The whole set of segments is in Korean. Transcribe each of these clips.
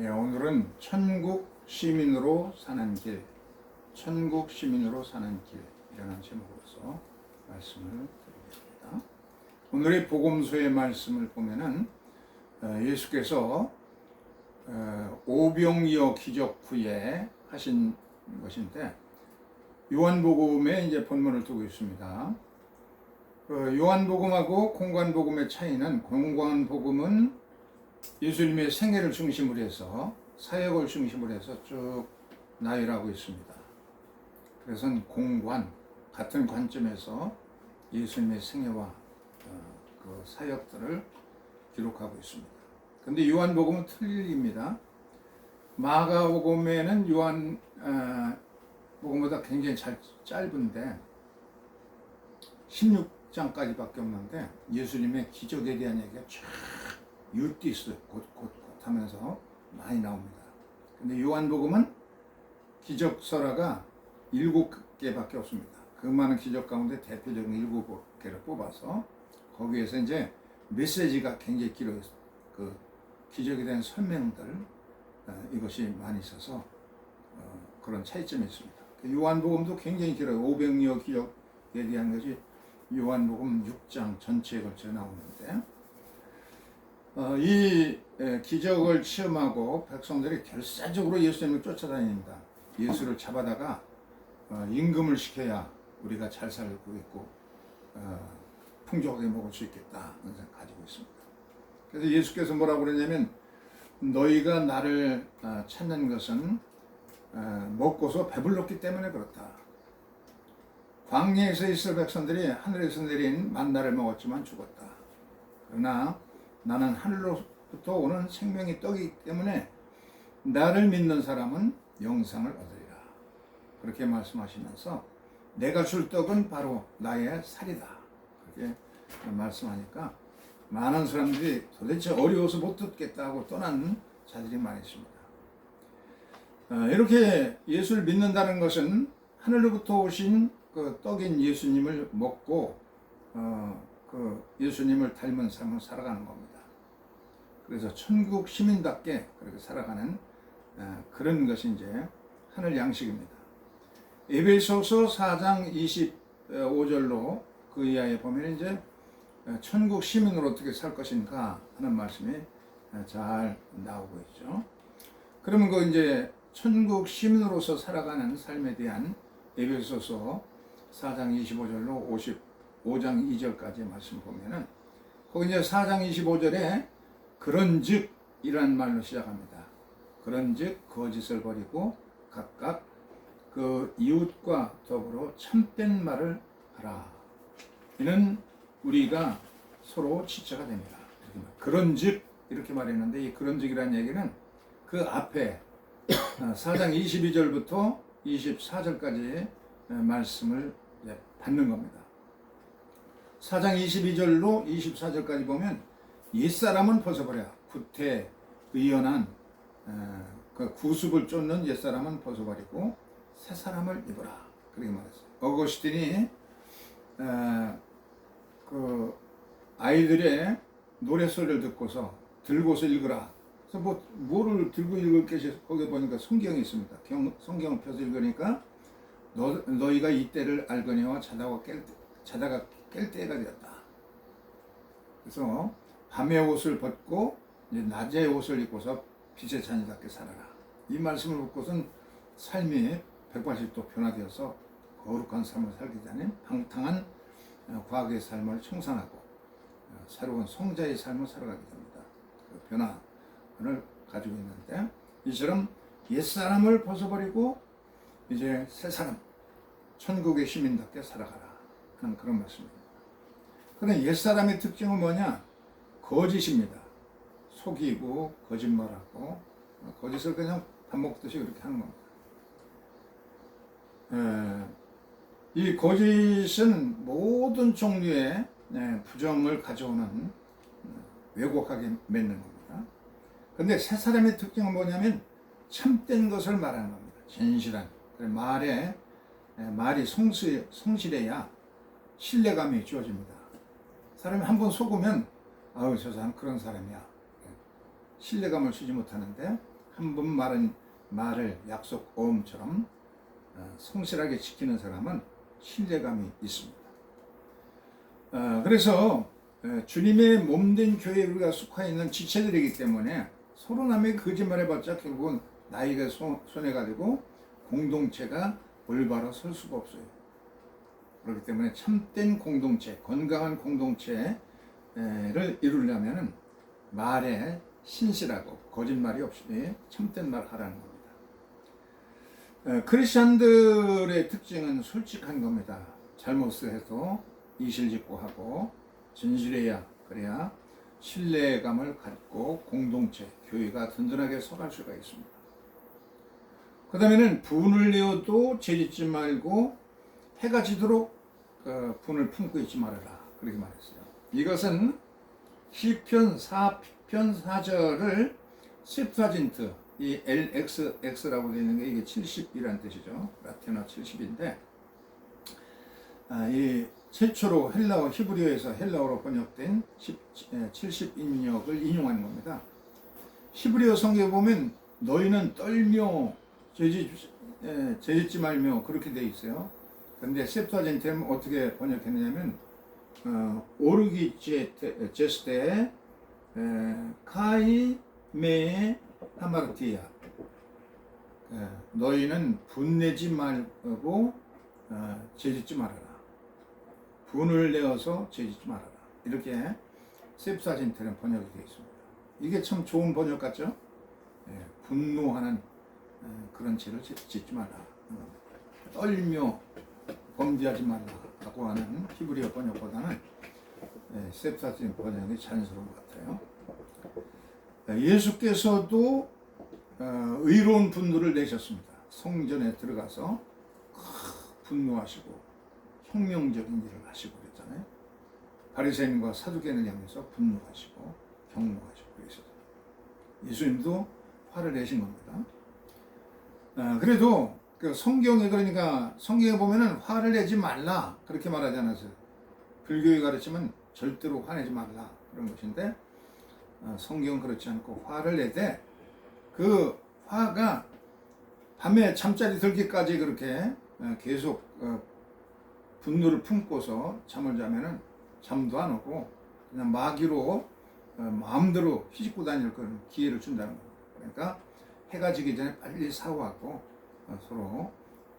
예, 오늘은 천국 시민으로 사는 길, 천국 시민으로 사는 길이라는 제목으로서 말씀을 드리겠습니다. 오늘의 복음서의 말씀을 보면은 어, 예수께서 어, 오병이어 기적 후에 하신 것인데 요한복음에 이제 본문을 두고 있습니다. 그 요한복음하고 공관복음의 차이는 공관복음은 예수님의 생애를 중심으로 해서 사역을 중심으로 해서 쭉 나열하고 있습니다. 그래서 공관 같은 관점에서 예수님의 생애와 어, 그 사역들을 기록하고 있습니다. 근데 요한복음은 틀립니다. 마가복음에는 요한 어, 복음보다 굉장히 잘, 짧은데 16장까지밖에 없는데 예수님의 기적에 대한 얘기가 쫙 유티스 곧곧 하면서 많이 나옵니다. 근데 요한복음은 기적설화가 일곱 개밖에 없습니다. 그 많은 기적 가운데 대표적인 일곱 개를 뽑아서 거기에서 이제 메시지가 굉장히 길어요. 그 기적에 대한 설명들 어, 이것이 많이 있어서 어, 그런 차이점이 있습니다. 그 요한복음도 굉장히 길어요. 500여 기적에 대한 것이 요한복음 6장 전체에 걸쳐 나오는데 어, 이 에, 기적을 체험하고 백성들이 결사적으로 예수님을 쫓아다닙니다. 예수를 잡아다가 어, 임금을 시켜야 우리가 잘 살고 있고 어, 풍족하게 먹을 수 있겠다 생각 가지고 있습니다. 그래서 예수께서 뭐라고 그러냐면 너희가 나를 어, 찾는 것은 어, 먹고서 배불렀기 때문에 그렇다. 광야에서 있을 백성들이 하늘에서 내린 만나를 먹었지만 죽었다. 그러나 나는 하늘로부터 오는 생명의 떡이기 때문에 나를 믿는 사람은 영상을 얻으리라. 그렇게 말씀하시면서 내가 줄 떡은 바로 나의 살이다. 그렇게 말씀하니까 많은 사람들이 도대체 어려워서 못 듣겠다고 떠난 자들이 많이 있습니다. 어, 이렇게 예수를 믿는다는 것은 하늘로부터 오신 그 떡인 예수님을 먹고 어, 그 예수님을 닮은 삶을 살아가는 겁니다. 그래서 천국 시민답게 그렇게 살아가는 어, 그런 것이 이제 하늘 양식입니다. 에베소서 4장 25절로 그 이하에 보면 이제 어, 천국 시민으로 어떻게 살 것인가 하는 말씀이 어, 잘 나오고 있죠. 그러면 그 이제 천국 시민으로서 살아가는 삶에 대한 에베소서 4장 25절로 55장 2절까지 말씀 보면은 거기 이제 4장 25절에 그런즉 이란 말로 시작합니다. 그런즉 거짓을 버리고 각각 그 이웃과 더불어 참된 말을 하라. 이는 우리가 서로 지체가 됩니다. 그런즉 이렇게 말했는데 이 그런즉이라는 얘기는 그 앞에 4장 22절부터 24절까지 말씀을 받는 겁니다. 4장 22절로 24절까지 보면 옛사람은 벗어버려 구태 의연한 그 구습을 쫓는 옛사람은 벗어버리고 새 사람을 입어라 그렇게 말했어요. 어거스틴이 그 아이들의 노래소리를 듣고서 들고서 읽으라. 그래서 뭐 뭐를 들고 읽을 것이 거기 보니까 성경이 있습니다. 경, 성경을 펴서 읽으니까 너, 너희가 이때를 알거니와 자다가 깰, 자다가 깰 때가 되었다. 그래서 밤의 옷을 벗고 낮의 옷을 입고서 빛의 자녀답게 살아라. 이 말씀을 듣고선 삶이 180도 변화되어서 거룩한 삶을 살기 전에 방탕한 어, 과거의 삶을 청산하고 어, 새로운 성자의 삶을 살아가게 됩니다. 그 변화를 가지고 있는데 이처럼 옛사람을 벗어버리고 이제 새 사람, 천국의 시민답게 살아가라 하는 그런 말씀입니다. 그런데 옛사람의 특징은 뭐냐? 거짓입니다. 속이고 거짓말하고 거짓을 그냥 밥 먹듯이 그렇게 하는 겁니다. 에, 이 거짓은 모든 종류의 네, 부정을 가져오는 어, 왜곡하게 맺는 겁니다. 근데 새 사람의 특징은 뭐냐면 참된 것을 말하는 겁니다. 진실한 말에 말이 성실, 성실해야 신뢰감이 주어집니다. 사람이 한 번 속으면 아우 저 사람 그런 사람이야 신뢰감을 주지 못하는데 한 번 말은 말을 약속 오음처럼 어, 성실하게 지키는 사람은 신뢰감이 있습니다. 어, 그래서 어, 주님의 몸된 교회에 우리가 속해 있는 지체들이기 때문에 서로 남의 거짓말해봤자 결국은 나에게 손- 손해가 되고 공동체가 올바로 설 수가 없어요. 그렇기 때문에 참된 공동체, 건강한 공동체 를 이루려면 말에 신실하고 거짓말이 없이 참된 말 하라는 겁니다. 어, 크리스천들의 특징은 솔직한 겁니다. 잘못을 해도 이실직고 하고 진실해야 그래야 신뢰감을 갖고 공동체, 교회가 든든하게 서갈 수가 있습니다. 그 다음에는 분을 내어도 죄짓지 말고 해가 지도록 어, 분을 품고 있지 말아라. 그렇게 말했어요. 이것은 시편 4편 4절을 셉타진트 이 LXX라고 되어 있는 게 이게 70이라는 뜻이죠. 라틴어 70인데 아, 이 최초로 헬라어 히브리어에서 헬라어로 번역된 70 인역을 인용하는 겁니다. 히브리어 성경에 보면 너희는 떨며 죄짓, 에, 죄짓지 말며 그렇게 되어 있어요. 근데 셉타젠테는 어떻게 번역했느냐면 어, 오르기 제스테 카이 메 하마르티야. 예, 너희는 분내지 말고 어, 죄짓지 말아라. 분을 내어서 죄짓지 말아라. 이렇게 셉사진테는 번역이 되어 있습니다. 이게 참 좋은 번역 같죠? 예, 분노하는 어, 그런 죄를 짓- 짓지 말라. 떨며 범죄하지 말라 라고 하는 히브리어 번역보다는 예, 셉사진 번역이 자연스러운 것 같아요. 예수께서도 어, 의로운 분노를 내셨습니다. 성전에 들어가서 분노하시고 혁명적인 일을 하시고 그랬잖아요. 바리새인과 사두개인을 향해서 분노하시고 경노하시고 그러셨어요. 예수님도 화를 내신 겁니다. 아, 그래도 그 성경에 그러니까 성경에 보면은 화를 내지 말라 그렇게 말하지 않았어요. 불교에 가르치면 절대로 화내지 말라 그런 것인데 어, 성경은 그렇지 않고 화를 내되 그 화가 밤에 잠자리 들기까지 그렇게 어, 계속 어, 분노를 품고서 잠을 자면은 잠도 안 오고 그냥 마귀로 어, 마음대로 휘짓고 다닐 그런 기회를 준다는 거예요. 그러니까 해가 지기 전에 빨리 사고하고 어, 서로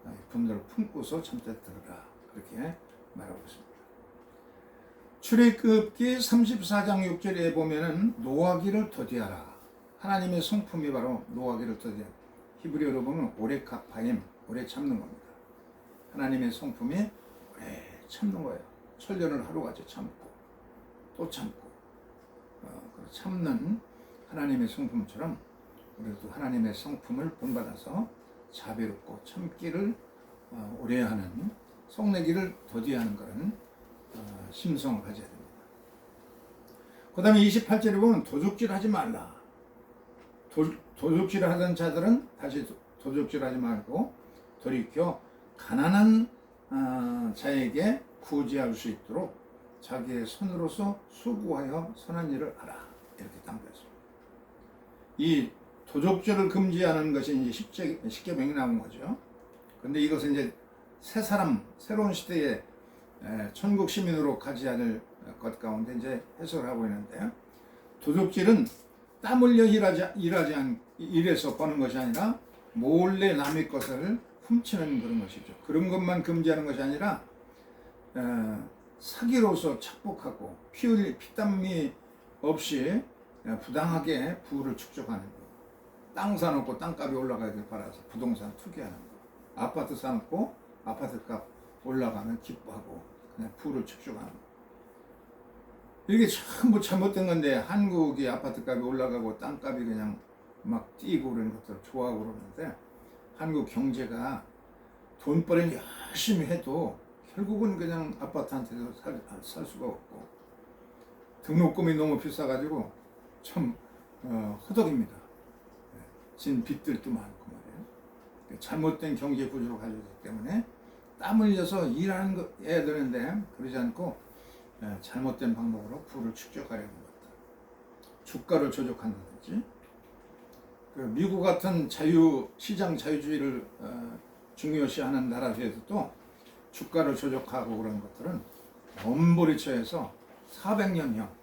어, 분노를 품고서 잠자리 들어라 그렇게 말하고 있습니다. 출애굽기 34장 6절에 보면은 노하기를 더디하라. 하나님의 성품이 바로 노하기를 더디하. 히브리어로 보면 오레카파임, 오래 참는 겁니다. 하나님의 성품이 오래 참는 거예요. 천년을 하루같이 참고 또 참고 어, 그 참는 하나님의 성품처럼 우리도 하나님의 성품을 본받아서 자비롭고 참기를 어, 오래 하는 속내기를 더디하는 그런 어, 심성을 가져야 됩니다. 그 다음에 28절에 보면 도둑질 하지 말라. 도, 도둑질 하던 자들은 다시 도- 도둑질 하지 말고 돌이켜 가난한 아, 자에게 구제할 수 있도록 자기의 손으로서 수고하여 선한 일을 하라. 이렇게 당부했습니다. 이 도둑질을 금지하는 것이 이제 십제, 십계명이 나온 거죠. 근데 이것은 이제 새 사람, 새로운 시대에 에, 천국 시민으로 가지 않을 것 가운데 이제 해석을 하고 있는데요. 도둑질은 땀 흘려 일하지, 일하지 않, 일해서 버는 것이 아니라 몰래 남의 것을 훔치는 그런 것이죠. 그런 것만 금지하는 것이 아니라 어, 사기로서 착복하고 피 피땀이 없이 어, 부당하게 부를 축적하는 거. 땅 사놓고 땅값이 올라가길 바라서 부동산 투기하는 거. 아파트 사놓고 아파트 값 올라가면 기뻐하고 그냥 부를 축적하는 거. 이게 전부 잘못된 건데 한국이 아파트 값이 올라가고 땅값이 그냥 막 뛰고 그러는 것들 좋아하고 그러는데 한국 경제가 돈벌이는 열심히 해도 결국은 그냥 아파트한테도 살, 살 수가 없고 등록금이 너무 비싸가지고 참 어, 허덕입니다. 예, 진 빚들도 많고 말이에요. 잘못된 경제 구조를 가지고 있기 때문에 땀 흘려서 일하는 거 해야 되는데 그러지 않고 예, 잘못된 방법으로 부를 축적하려는 것들. 주가를 조작한다든지 그 미국 같은 자유 시장 자유주의를 어, 중요시하는 나라에서도 주가를 조작하고 그런 것들은 엄벌이처에서 400년형 어,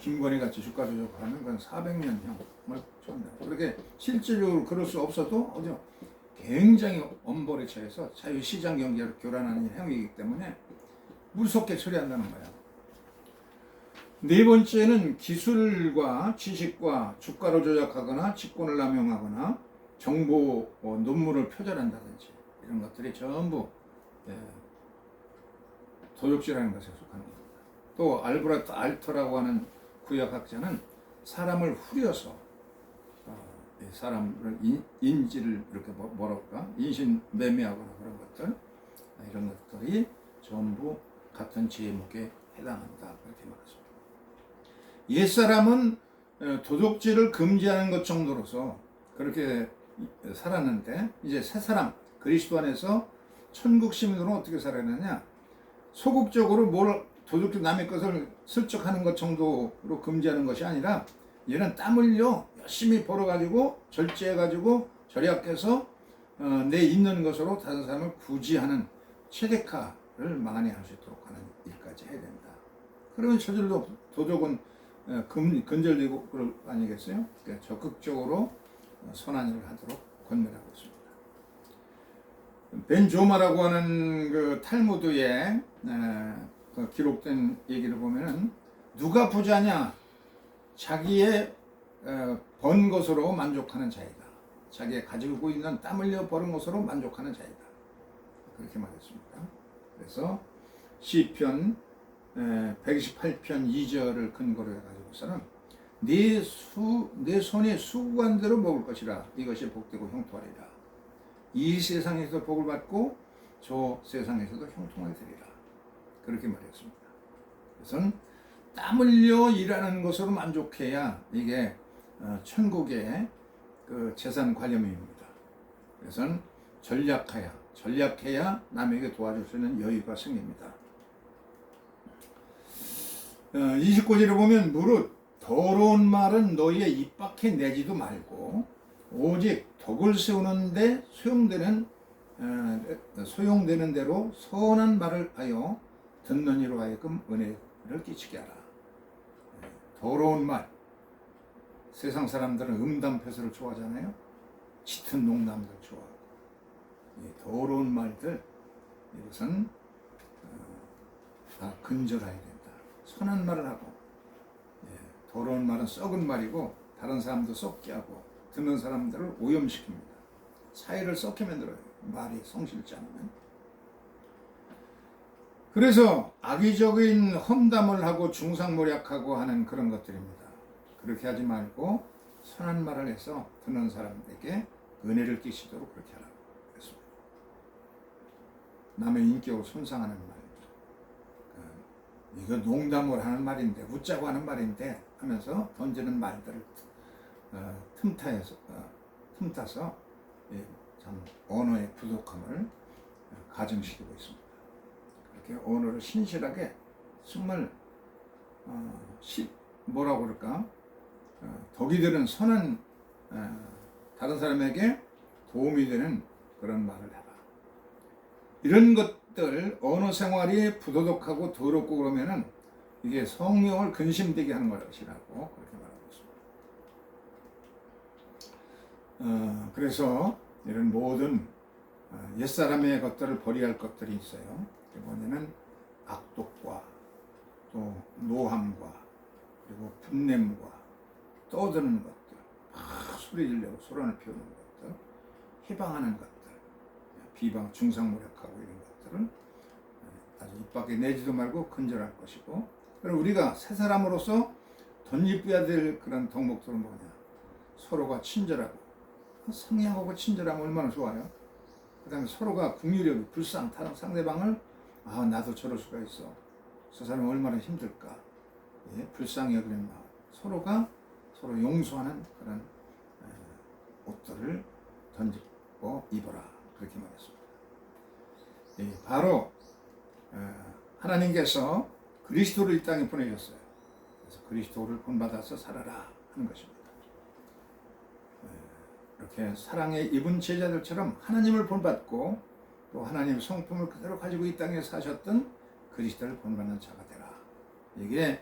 김건희 같이 주가 조작하는 건 400년형을 줍니다. 그렇게 실질적으로 그럴 수 없어도 어디요? 굉장히 엄벌에 처해서 자유시장 경제를 교란하는 행위이기 때문에 무섭게 처리한다는 거야. 네 번째는 기술과 지식과 주가를 조작하거나 직권을 남용하거나 정보 어, 논문을 표절한다든지 이런 것들이 전부 예, 도적질하는 것에 속하는 겁니다. 또 알브라트 알터라고 하는 구약학자는 사람을 후려서 어, 이 사람을 인, 인지를 이렇게 뭐- 그럴까? 인신 매매하거나 그런 것들 아, 이런 것들이 전부 같은 지혜목에 해당한다. 그렇게 말했습니다. 옛 사람은 어, 도둑질을 금지하는 것 정도로서 그렇게 살았는데 이제 새 사람 그리스도 안에서 천국 시민으로 어떻게 살아야 냐? 소극적으로 뭘 도둑질 남의 것을 슬쩍하는 것 정도로 금지하는 것이 아니라 얘는 땀 흘려 열심히 벌어가지고 절제해가지고 절약해서 어, 내 있는 것으로 다른 사람을 구지하는 최대카를 많이 할 수 있도록 하는 일까지 해야 된다. 그러면 저절로 도적은 어, 금, 근절되고 그럴 거 아니겠어요? 그러니까 적극적으로 어, 선한 일을 하도록 권면하고 있습니다. 벤 조마라고 하는 그 탈무드에 에, 그 기록된 얘기를 보면은 누가 부자냐? 자기의 어, 번 것으로 만족하는 자이다. 자기가 가지고 있는 땀 흘려 버는 것으로 만족하는 자이다. 그렇게 말했습니다. 그래서 시편 128편 2절을 근거로 해가지고서는 네, 수, 내 손이 수고한 대로 먹을 것이라 이것이 복되고 형통하리라. 이 세상에서 복을 받고 저 세상에서도 형통을 되리라. 그렇게 말했습니다. 그래서 땀 흘려 일하는 것으로 만족해야 이게 어, 천국의 그 재산 관념입니다. 그래서 전략하야, 전략해야 남에게 도와줄 수 있는 여유가 생깁니다. 어, 29절에 보면 무릇 더러운 말은 너희의 입 밖에 내지도 말고 오직 덕을 세우는데 소용되는 어, 소용되는 대로 선한 말을 하여 듣는 이로 하여금 은혜를 끼치게 하라. 예, 더러운 말. 세상 사람들은 음담패설을 좋아하잖아요. 짙은 농담들 좋아하고. 이 더러운 말들 이것은 어, 다 근절해야 된다. 선한 말을 하고 예, 더러운 말은 썩은 말이고 다른 사람도 썩게 하고 듣는 사람들을 오염시킵니다. 사회를 썩게 만들어요. 말이 성실지 않으면. 그래서 악의적인 험담을 하고 중상모략하고 하는 그런 것들입니다. 그렇게 하지 말고 선한 말을 해서 듣는 사람에게 은혜를 끼치도록 그렇게 하라고 했습니다. 남의 인격을 손상하는 말. 그, 이거 농담을 하는 말인데, 웃자고 하는 말인데 하면서 던지는 말들을 어, 틈타서, 어, 틈타서 예, 참 언어의 부족함을 어, 가정시키고 있습니다. 그렇게 언어를 신실하게 정말 어, 시, 뭐라고 그럴까 어, 덕이 되는 선한 어, 다른 사람에게 도움이 되는 그런 말을 해라. 이런 것들 언어 생활이 부도덕하고 더럽고 그러면은 이게 성령을 근심되게 하는 것이라고 그렇게 말하고 있습니다. 어, 그래서 이런 모든 어, 옛사람의 것들을 버려야 할 것들이 있어요. 이번에는 악독과 또 노함과 그리고 분냄과 떠드는 것들, 막 소리 지르고 소란을 피우는 것들, 해방하는 것들, 비방, 중상모략하고 이런 것들은 아주 입 밖에 내지도 말고 근절할 것이고, 그리고 우리가 새 사람으로서 덧입어야 될 그런 덕목들은 뭐냐? 서로가 친절하고, 상냥하고 친절하면 얼마나 좋아요? 그 다음에 서로가 국유력이 불상, 타당 상대방을 아, 나도 저럴 수가 있어. 저 사람이 얼마나 힘들까. 예, 불쌍히 여기는 마음. 서로가 서로 용서하는 그런 에, 옷들을 던지고 입어라. 그렇게 말했습니다. 예, 바로 에, 하나님께서 그리스도를 이 땅에 보내셨어요. 그래서 그리스도를 본받아서 살아라 하는 것입니다. 이렇게 사랑에 입은 제자들처럼 하나님을 본받고 또 하나님 성품을 그대로 가지고 이 땅에 사셨던 그리스도를 본받는 자가 되라. 이게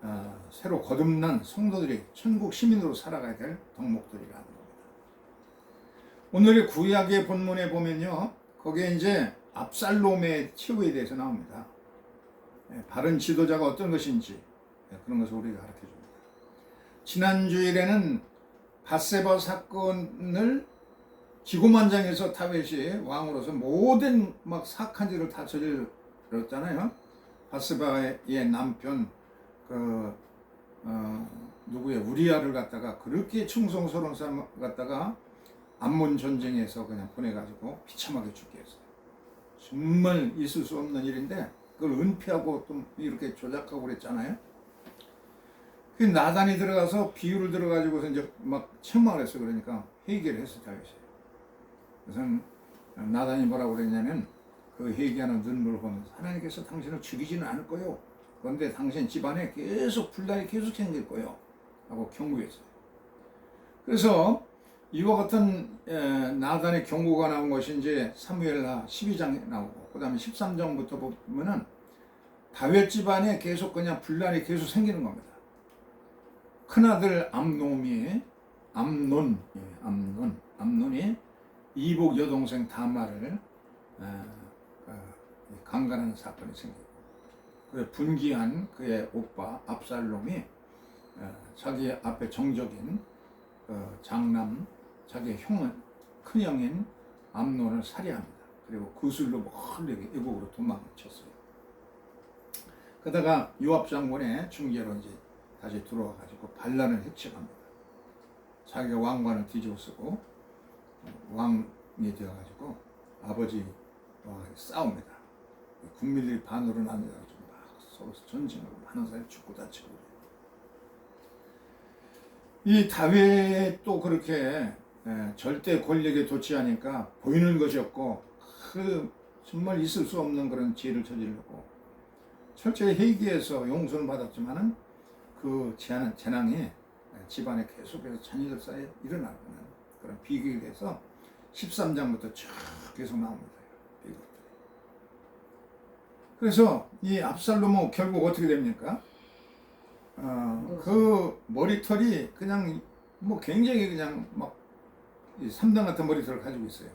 어, 새로 거듭난 성도들이 천국 시민으로 살아가야 될 덕목들이라는 겁니다. 오늘의 구약의 본문에 보면요, 거기에 이제 압살롬의 치유에 대해서 나옵니다. 예, 바른 지도자가 어떤 것인지 예, 그런 것을 우리가 가르쳐 줍니다. 지난 주일에는 바세바 사건을 기고만장해서 다윗이 왕으로서 모든 막 사악한 일을 다 저질렀잖아요. 바세바의 남편 그 어, 누구의 우리아를 갖다가 그렇게 충성스러운 사람 갖다가 암몬 전쟁에서 그냥 보내가지고 비참하게 죽게 했어요. 정말 있을 수 없는 일인데 그걸 은폐하고 또 이렇게 조작하고 그랬잖아요. 그 나단이 들어가서 비유를 들어가지고서 이제 막 책망을 했어 그러니까 회개를 했어 다윗이. 그래서 나단이 뭐라고 그랬냐면 그 회개하는 눈물을 보면서 하나님께서 당신을 죽이지는 않을 거요. 그런데 당신 집안에 계속 불날이 계속 생길 거요. 하고 경고했어요. 그래서 이와 같은 에, 나단의 경고가 나온 것이 이제 사무엘하 12장에 나오고 그 다음에 13장부터 보면은 다윗 집안에 계속 그냥 분란이 계속 생기는 겁니다. 큰아들 암놈이 암논 예, 암논 암논이 이복 여동생 어, 어, 강간하는 사건이 생기고 그 분기한 그의 오빠 압살롬이 어, 자기 앞에 정적인 어, 장남 자기의 형은 큰 형인 암논을 살해합니다. 그리고 그술로 멀리 애국으로 도망쳤어요. 그러다가 요압 장군의 중계로 이제 다시 들어와 가지고 반란을 해치합니다. 자기가 왕관을 뒤집어 쓰고 왕이 되어 가지고 아버지와 싸웁니다. 국민들이 반으로 나뉘어 가지고 막 서로 전쟁하고 사람이 죽고 다치고 이 다윗도 그렇게 예, 절대 권력에 도취하니까 보이는 것이 없고 그 정말 있을 수 없는 그런 죄를 저지르고 철저히 회개해서 용서를 받았지만은 그 재난, 재난이 집안에 계속해서 자녀들 사이에 일어나는 그런 비극에 대해서 13장부터 쭉 계속 나옵니다. 비극들이. 그래서 이 압살롬은 결국 어떻게 됩니까? 어, 그 머리털이 그냥 뭐 굉장히 그냥 막 3단 같은 머리털을 가지고 있어요.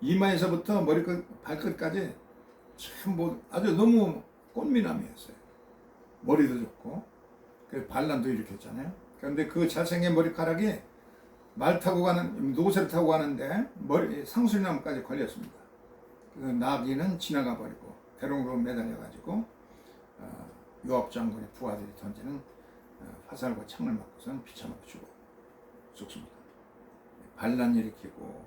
이마에서부터 머리끝, 발끝까지 참 뭐 아주 너무 꽃미남이었어요. 머리도 좋고, 그 반란도 일으켰잖아요. 그런데 그 잘생긴 머리카락이 말 타고 가는, 노새를 타고 가는데 머리, 상술나무까지 걸렸습니다. 그래서 나귀는 지나가 버리고, 대롱으로 매달려 가지고, 어, 요압 장군의 부하들이 던지는 어, 화살과 창을 맞고선 비참하게 죽어 죽습니다. 반란 일으키고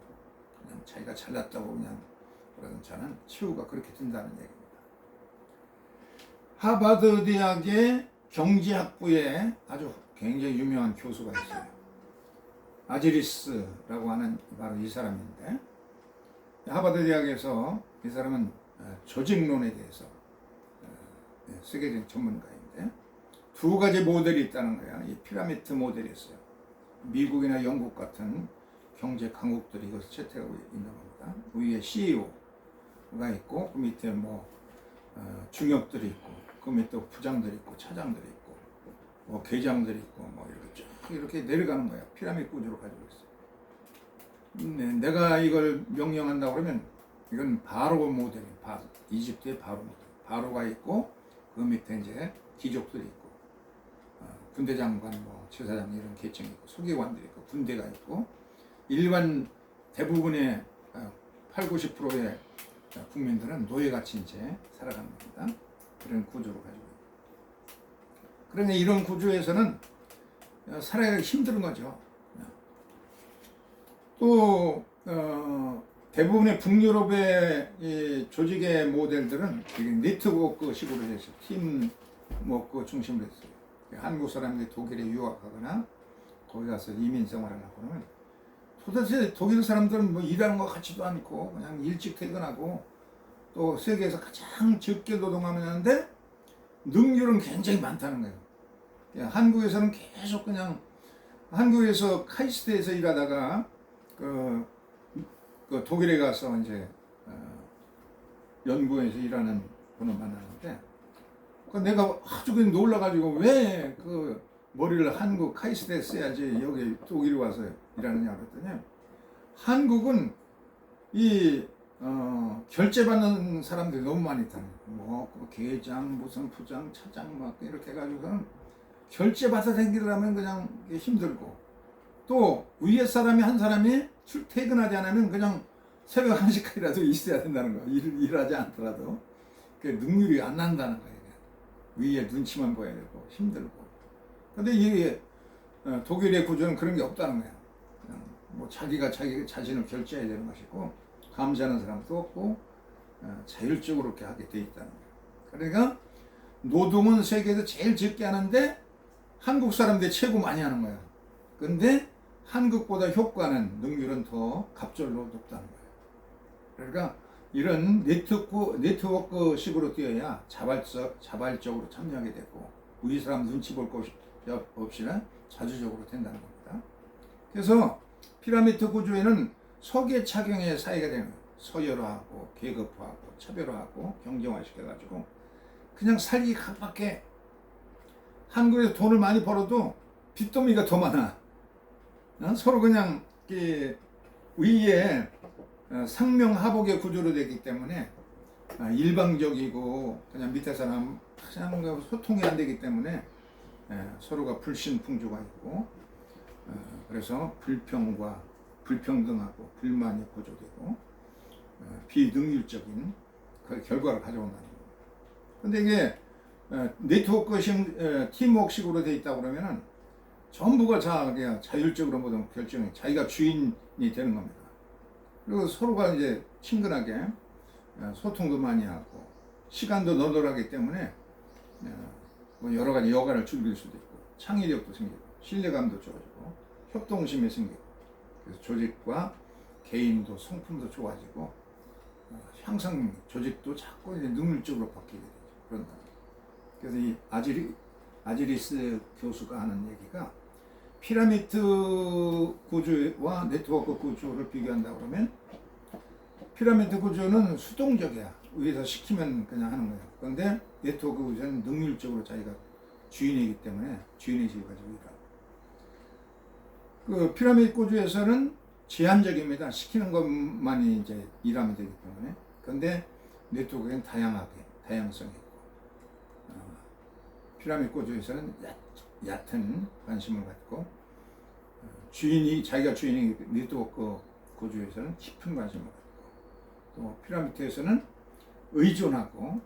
그냥 자기가 잘났다고 그냥 그러던 자는 치유가 그렇게 된다는 얘기입니다. 하버드 대학의 경제학부에 아주 굉장히 유명한 교수가 있어요. 아지리스라고 하는 바로 이 사람인데 하버드 대학에서 이 사람은 어, 조직론에 대해서 어, 네, 세계적인 전문가인데 두 가지 모델이 있다는 거야. 이 피라미드 모델이 있어요. 미국이나 영국 같은 경제 강국들이 이것을 채택하고 있는 겁니다. 위에 CEO가 있고 그 밑에 뭐 어, 중역들이 있고 그 밑에 부장들이 있고 차장들이 있고 뭐 계장들이 있고 뭐 이렇게 쭉 이렇게 내려가는 거야. 피라미드 구조로 가지고 있어. 네, 내가 이걸 명령한다 그러면 이건 바로 모델이 바로 이집트의 바로 모델. 바로가 있고 그 밑에 이제 귀족들이 있고 어, 군대 장관, 뭐 제사장 이런 계층이 있고 소개관들이 있고 군대가 있고 일반 대부분의 8, 90%의 국민들은 노예같이 이제 살아가는 겁니다. 그런 구조로 가지고. 그러니 이런 구조에서는 살아가기 힘든 거죠. 또 어, 대부분의 북유럽의 조직의 모델들은 네트워크식으로 해서 팀워크 중심으로 했어요. 한국 사람들이 독일에 유학하거나 거기 가서 이민 생활을 그러면 도대체 독일 사람들은 뭐 일하는 것 같지도 않고 그냥 일찍 퇴근하고 또 세계에서 가장 적게 노동하는데 능률은 굉장히 많다는 거예요. 예, 한국에서는 계속 그냥 한국에서 카이스트에서 일하다가 그, 그 독일에 가서 이제 어, 연구원에서 일하는 분을 만났는데 그 내가 아주 그냥 놀라가지고 왜 그 머리를 한국 카이스트에 써야지 여기 독일 와서 일하느냐 그랬더니 한국은 이 어, 결제받는 사람들이 너무 많이 있다는 거예요. 뭐, 그 계장, 무슨 부장, 차장, 막 이렇게 해가지고는 결제받아 다니려면 그냥 힘들고 또 위에 사람이 한 사람이 출퇴근하지 않으면 그냥 새벽 1시까지라도 있어야 된다는 거야. 일, 일하지 않더라도. 그 능률이 안 난다는 거예요. 위에 눈치만 보여야 되고 힘들고. 근데 이 어, 독일의 구조는 그런 게 없다는. 그냥 뭐 자기가 자기 자신을 결제해야 되는 것이고 감시하는 사람도 없고 어, 자율적으로 이렇게 하게 돼 있다는 거예요. 그러니까 노동은 세계에서 제일 적게 하는데 한국 사람들이 최고 많이 하는 거야. 근데 한국보다 효과는 능률은 더 갑절로 높다는 거예요. 그러니까 이런 네트워크, 네트워크식으로 뛰어야 자발적, 자발적으로 참여하게 되고 우리 사람 눈치 볼 것 없이는 자주적으로 된다는 겁니다. 그래서 피라미드 구조에는 서계 착용의 사회가 되는 거예요. 서열화하고 계급화하고 차별화하고 경쟁화시켜가지고 그냥 살기 각밖에 한국에서 돈을 많이 벌어도 빚더미가 더 많아. 어? 서로 그냥 이 위에 어, 상명하복의 구조로 되기 때문에 아, 일방적이고 그냥 밑에 사람 그냥 그 소통이 안 되기 때문에 예, 서로가 불신풍조가 있고 어, 그래서 불평과 불평등하고 불만이 고조되고 어, 비능률적인 그 결과를 가져온다는 거예요. 근데 이게 어, 네트워크식 어, 팀워크식으로 돼 있다 그러면은 전부가 자 그냥 자율적으로 모든 결정이 자기가 주인이 되는 겁니다. 그리고 서로가 이제 친근하게 어, 소통도 많이 하고 시간도 너덜하기 때문에 어, 뭐 여러 가지 여가를 즐길 수도 있고 창의력도 생기고 신뢰감도 좋아지고 협동심이 생기고 그래서 조직과 개인도 성품도 좋아지고 어, 향상 조직도 자꾸 이제 능률적으로 바뀌게 되죠. 그런다. 그래서 이 아지리 아지리스 교수가 하는 얘기가 피라미드 구조와 네트워크 구조를 비교한다 그러면 피라미드 구조는 수동적이야. 위에서 시키면 그냥 하는 거야. 그런데 네트워크 구조는 능률적으로 자기가 주인이기 때문에 주인의식을 가지고 일하고. 그 피라미드 구조에서는 제한적입니다. 시키는 것만이 이제 일하면 되기 때문에. 그런데 네트워크는 다양하게, 다양성이 피라미드 구조에서는 얕, 얕은 관심을 갖고 어, 주인이 자기가 주인이 네트워크 구조에서는 깊은 관심을 갖고 또 피라미드에서는 의존하고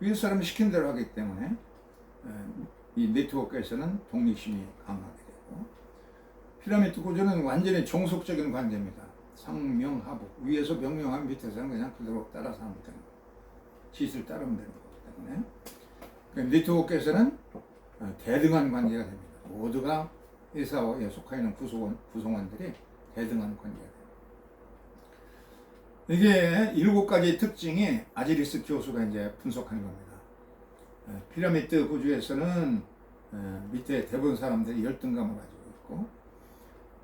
위에 사람이 시킨 대로 하기 때문에 어, 이 네트워크에서는 독립심이 강하게 되고 피라미드 구조는 완전히 종속적인 관계입니다. 상명하복 위에서 명령하면 밑에서는 그냥 그대로 따라서 하면 되는 거예요. 짓을 따르면 되는 거기 때문에 그 네트워크에서는 어, 대등한 관계가 됩니다. 모두가 회사에 속하 있는 구성원, 구성원들이 대등한 관계가 됩니다. 이게 일곱 가지 특징이 아지리스 교수가 이제 분석한 겁니다. 어, 피라미드 구조에서는 어, 밑에 대부분 사람들이 열등감을 가지고 있고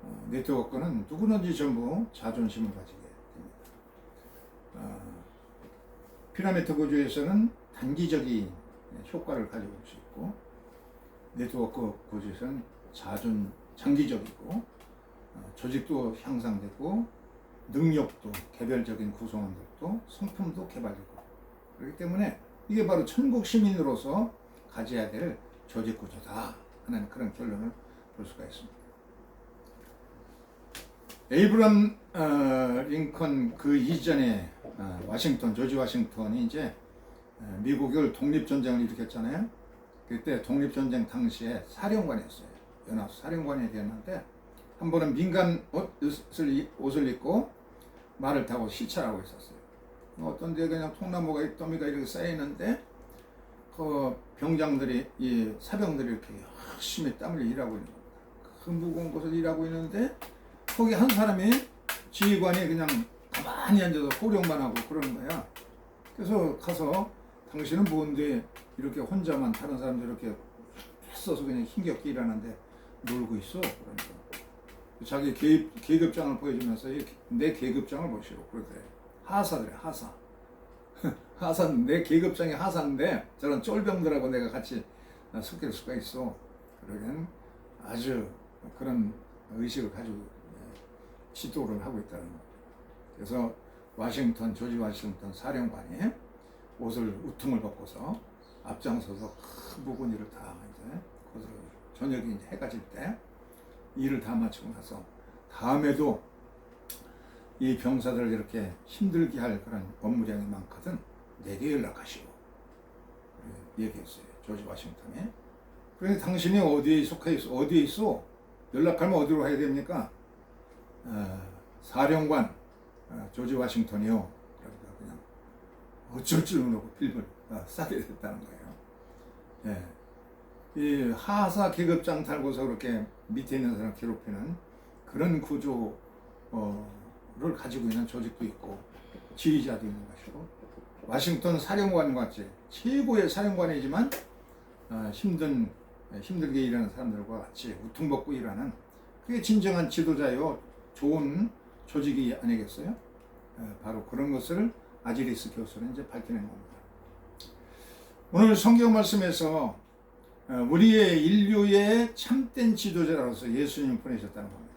어, 네트워크는 누구든지 전부 자존심을 가지게 됩니다. 어, 피라미드 구조에서는 단기적인 효과를 가지고 올수 있고 네트워크 구조에서는 자존 장기적이고 어, 조직도 향상되고 능력도 개별적인 구성원들도 성품도 개발되고 그렇기 때문에 이게 바로 천국 시민으로서 가져야 될 조직 구조다 하는 그런 결론을 볼 수가 있습니다. 에이브람 어, 링컨 그 이전에 어, 워싱턴 조지 워싱턴이 이제 어, 미국을 독립 전쟁을 일으켰잖아요. 그때 독립 전쟁 당시에 사령관이었어요. 연합 사령관이 되었는데 한 번은 민간 옷을, 옷을 입고 말을 타고 시찰하고 있었어요. 어떤 데 그냥 통나무가 더미가 이렇게 쌓여 있는데 그 병장들이 이 사병들이 이렇게 열심히 땀 흘려 일하고 있는 겁니다. 그 무거운 곳을 일하고 있는데 거기 한 사람이 지휘관이 그냥 가만히 앉아서 호령만 하고 그러는 거야. 그래서 가서 당신은 뭔데 이렇게 혼자만 다른 사람들 이렇게 애써서 그냥 힘겹게 일하는데 놀고 있어. 그러니까 자기 계급, 계급장을 보여주면서 이- 내 계급장을 보시오. 그러더래. 하사들이 하사. 하사는 내 계급장이 하사인데 저런 쫄병들하고 내가 같이 섞일 수가 있어. 그러기엔 아주 그런 의식을 가지고 예, 지도를 하고 있다는 거죠. 그래서 와싱턴 조지 와싱턴 사령관이 옷을 우퉁을 벗고서 앞장서서 큰 부분일을 다 이제 거기서 저녁이 이제 해가 질 때 일을 다 마치고 나서 다음에도 이 병사들 이렇게 힘들게 할 그런 업무량이 많거든 내게 연락하시오. 그렇게 얘기했어요. 조지 와싱턴이. 그런데 당신이 어디에 속해 있어? 어디에 있어? 연락하면 어디로 가야 됩니까? 어, 사령관 어, 조지 와싱턴이요. 어쩔 줄 모르고 필을 어, 싸게 됐다는 거예요. 예. 이 하사 계급장 달고서 그렇게 밑에 있는 사람 괴롭히는 그런 구조를 가지고 있는 조직도 있고 지휘자도 있는 것이고 와싱턴 사령관 같이 최고의 사령관이지만 어, 힘든 힘들게 일하는 사람들과 같이 우퉁벗고 일하는 그게 진정한 지도자요 좋은 조직이 아니겠어요? 어, 바로 그런 것을 아지리스 교수는 이제 밝혀낸 겁니다. 오늘 성경 말씀에서 어, 우리의 인류의 참된 지도자로서 예수님 보내셨다는 겁니다.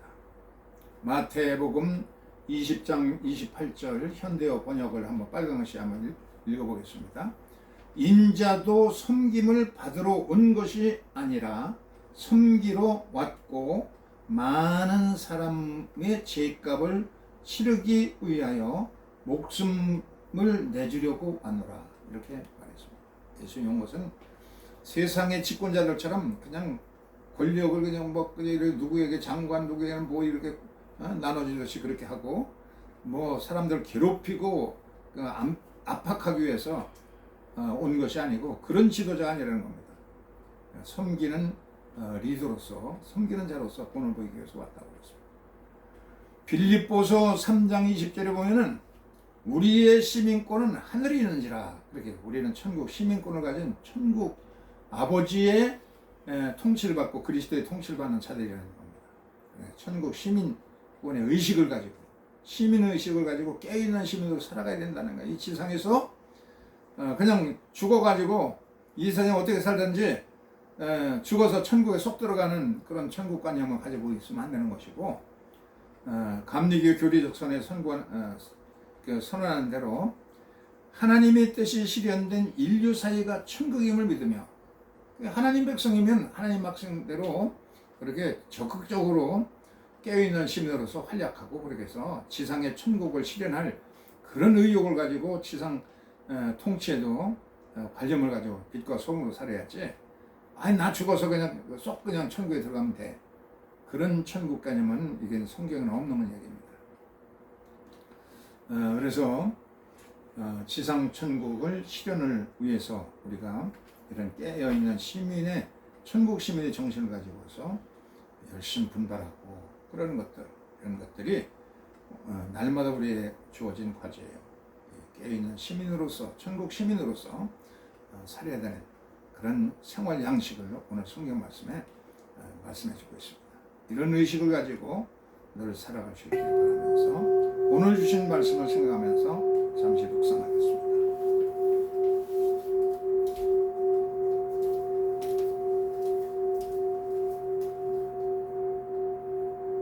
마태복음 20장 28절 현대어 번역을 한번 빨간 글씨 한번 읽- 읽어보겠습니다. 인자도 섬김을 받으러 온 것이 아니라 섬기러 왔고 많은 사람의 죄값을 치르기 위하여 목숨 을 내주려고 왔노라 이렇게 말했습니다. 예수님 온 것은 세상의 집권자들처럼 그냥 권력을 그냥 뭐 누구에게 장관 누구에게는 뭐 이렇게 어? 나눠주듯이 그렇게 하고 뭐 사람들 괴롭히고 그 암- 압박하기 위해서 어, 온 것이 아니고 그런 지도자가 아니라는 겁니다. 섬기는 어, 리더로서 섬기는 자로서 본을 보이기 위해서 왔다고 그랬습니다. 빌립보서 3장 20절에 보면은 우리의 시민권은 하늘에 있는지라 그렇게 우리는 천국 시민권을 가진 천국 아버지의 에, 통치를 받고 그리스도의 통치를 받는 자들이라는 겁니다. 예, 천국 시민권의 의식을 가지고 시민 의식을 가지고 깨어있는 시민으로 살아가야 된다는 거예요. 이 지상에서 어, 그냥 죽어가지고 이 세상에 어떻게 살든지 에, 죽어서 천국에 쏙 들어가는 그런 천국관념을 가지고 있으면 안 되는 것이고 어, 감리교 교리적 선에 선권 어, 그 선언하는 대로 하나님의 뜻이 실현된 인류 사회가 천국임을 믿으며 하나님 백성이면 하나님 백성대로 그렇게 적극적으로 깨어있는 시민으로서 활약하고 그렇게 해서 지상의 천국을 실현할 그런 의욕을 가지고 지상 어, 통치에도 어, 관념을 가지고 빛과 소금으로 살아야지. 아니 나 죽어서 그냥 쏙 그냥 천국에 들어가면 돼. 그런 천국 개념은 이게 성경에는 없는 얘기입니다. 어, 그래서 어, 지상 천국을 실현을 위해서 우리가 이런 깨어 있는 시민의 천국 시민의 정신을 가지고서 열심히 분발하고 그러는 것들 이런 것들이 어, 날마다 우리에게 주어진 과제예요. 깨어 있는 시민으로서 천국 시민으로서 어, 살아야 되는 그런 생활 양식을 오늘 성경 말씀에 어, 말씀해주고 있습니다. 이런 의식을 가지고 늘 살아가시길 바라면서 오늘 주신 말씀을 생각하면서 잠시 묵상하겠습니다.